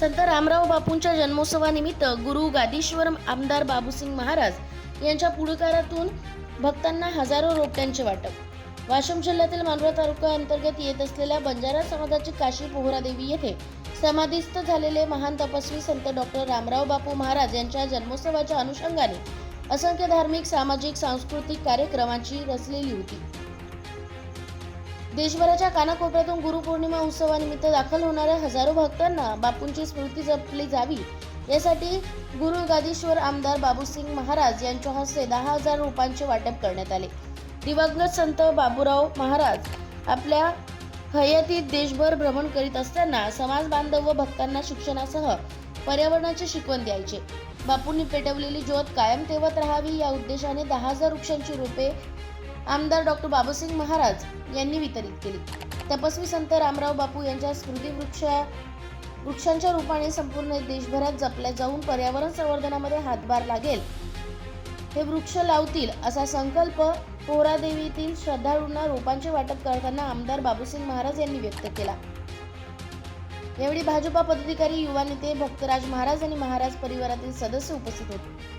संत रामराव बापूंच्या जन्मोत्सवानिमित्त गुरु गादीश्वर आमदार बाबूसिंग महाराज यांच्या पुढाकारातून भक्तांना हजारो रोपट्यांचे वाटप. वाशिम जिल्ह्यातील मानवत तालुका अंतर्गत येत असलेल्या बंजारा समाजाची काशी पोहरादेवी येथे समाधीस्थ झालेले महान तपस्वी संत डॉक्टर रामराव बापू महाराज यांच्या जन्मोत्सवाच्या अनुषंगाने असंख्य धार्मिक सामाजिक सांस्कृतिक कार्यक्रमांची रचलेली होती. देशभराच्या कानाकोपऱ्यातून गुरुपौर्णिमा उत्सवानिमित्त दाखल होणाऱ्या हजारो भक्तांना बापूंची स्मृती जपली जावी. यासाठी गुरु गादीश्वर आमदार बाबूसिंग महाराज यांच्या हस्ते दहा हजार रुपयांचे वाटप करण्यात आले. दिवंगत संत बाबूराव महाराज आपल्या हयातीत देशभर भ्रमण करीत असताना समाज बांधव व भक्तांना शिक्षणासह पर्यावरणाची शिकवण द्यायचे. बापूंनी पेटवलेली ज्योत कायम तेवत राहावी या उद्देशाने दहा हजार वृक्षांची रोपे आमदार डॉक्टर बाबूसिंग महाराज यांनी वितरित केली. तपस्वी संत रामराव बापू यांच्या स्मृती वृक्षा वृक्षांच्या रूपाने संपूर्ण देशभरात जपल्या जाऊन पर्यावरण संवर्धनामध्ये हातभार लागेल. हे वृक्ष लावतील असा संकल्प पोहरादेवीतील श्रद्धाळूंना रोपांचे वाटप करताना आमदार बाबूसिंग महाराज यांनी व्यक्त केला. यावेळी भाजपा पदाधिकारी युवा नेते भक्तराज महाराज आणि महाराज परिवारातील सदस्य उपस्थित होते.